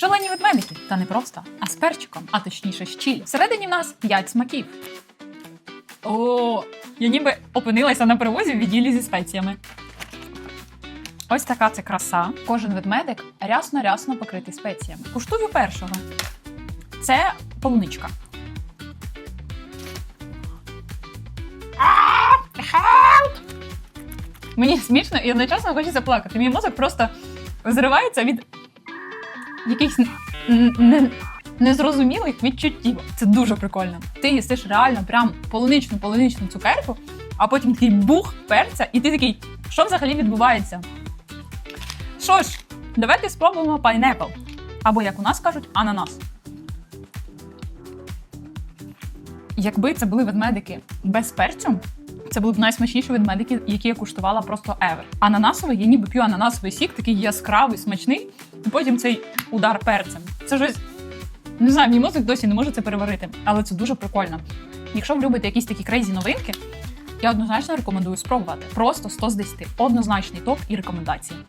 Шалені ведмедики, та не просто, а з перчиком, а точніше з чилі. Всередині в нас 5 смаків. О, я ніби опинилася на привозі в відділі зі спеціями. Ось така це краса. Кожен ведмедик рясно-рясно покритий спеціями. Куштую першого. Це полуничка. Мені смішно і одночасно хочеться плакати. Мій мозок просто зривається від якихось незрозумілих відчуттів. Це дуже прикольно. Ти їстиш реально прям полуничну полуничну цукерку, а потім такий бух перця, і ти такий, що взагалі відбувається? Що ж, давайте спробуємо пайнепл. Або, як у нас кажуть, ананас. Якби це були ведмедики без перцю, це були б найсмачніші ведмедики, які я куштувала просто ever. Ананасовий, я ніби п'ю ананасовий сік, такий яскравий, смачний, і потім цей удар перцем. Це щось. Не знаю, мій мозок досі не може це переварити, але це дуже прикольно. Якщо ви любите якісь такі крейзі новинки, я однозначно рекомендую спробувати. Просто 100 з 10. Однозначний топ і рекомендації.